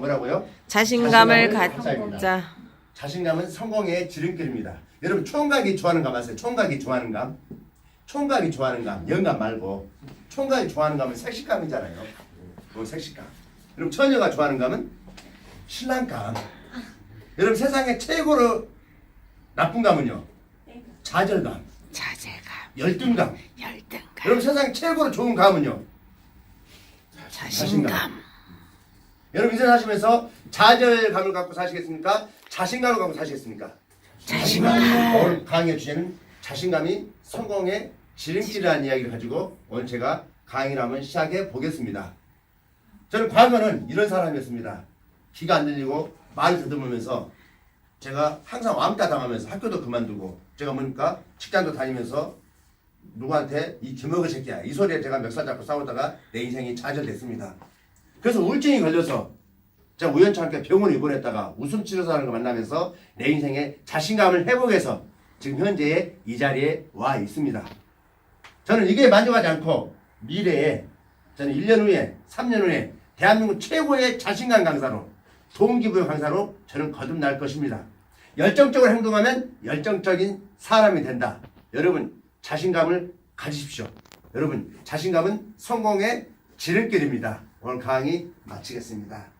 뭐라고요? 자신감을 자신감을 갖자. 자신감은 성공의 지름길입니다. 여러분 총각이 좋아하는 감 아세요? 총각이 좋아하는 감? 총각이 좋아하는 감, 영감 말고 총각이 좋아하는 감은 색식감이잖아요. 그 색식감. 여러분 처녀가 좋아하는 감은 신랑감. 여러분 세상에 최고로 나쁜 감은요? 좌절감, 자제감, 열등감. 열등감, 여러분 세상에 최고로 좋은 감은요? 자신감. 여러분 인생 사시면서 좌절감을 갖고 사시겠습니까? 자신감을 갖고 사시겠습니까? 자신감. 오늘 강의 주제는 자신감이 성공의 지름길이라는 이야기를 가지고 오늘 제가 강의를 한번 시작해 보겠습니다. 저는 과거는 이런 사람이었습니다. 귀가 안 들리고 말을 더듬으면서 제가 항상 왕따 당하면서 학교도 그만두고 제가 보니까 직장도 다니면서 누구한테 이 기먹을 새끼야 이 소리에 제가 멱살 잡고 싸우다가 내 인생이 좌절됐습니다. 그래서 우울증이 걸려서 제가 우연찮게 병원에 입원했다가 웃음 치료사라는 걸 만나면서 내 인생의 자신감을 회복해서 지금 현재 이 자리에 와 있습니다. 저는 이게 만족하지 않고 미래에 저는 1년 후에 3년 후에 대한민국 최고의 자신감 강사로 동기부여 강사로 저는 거듭날 것입니다. 열정적으로 행동하면 열정적인 사람이 된다. 여러분 자신감을 가지십시오. 여러분 자신감은 성공의 지름길입니다. 오늘 강의 마치겠습니다.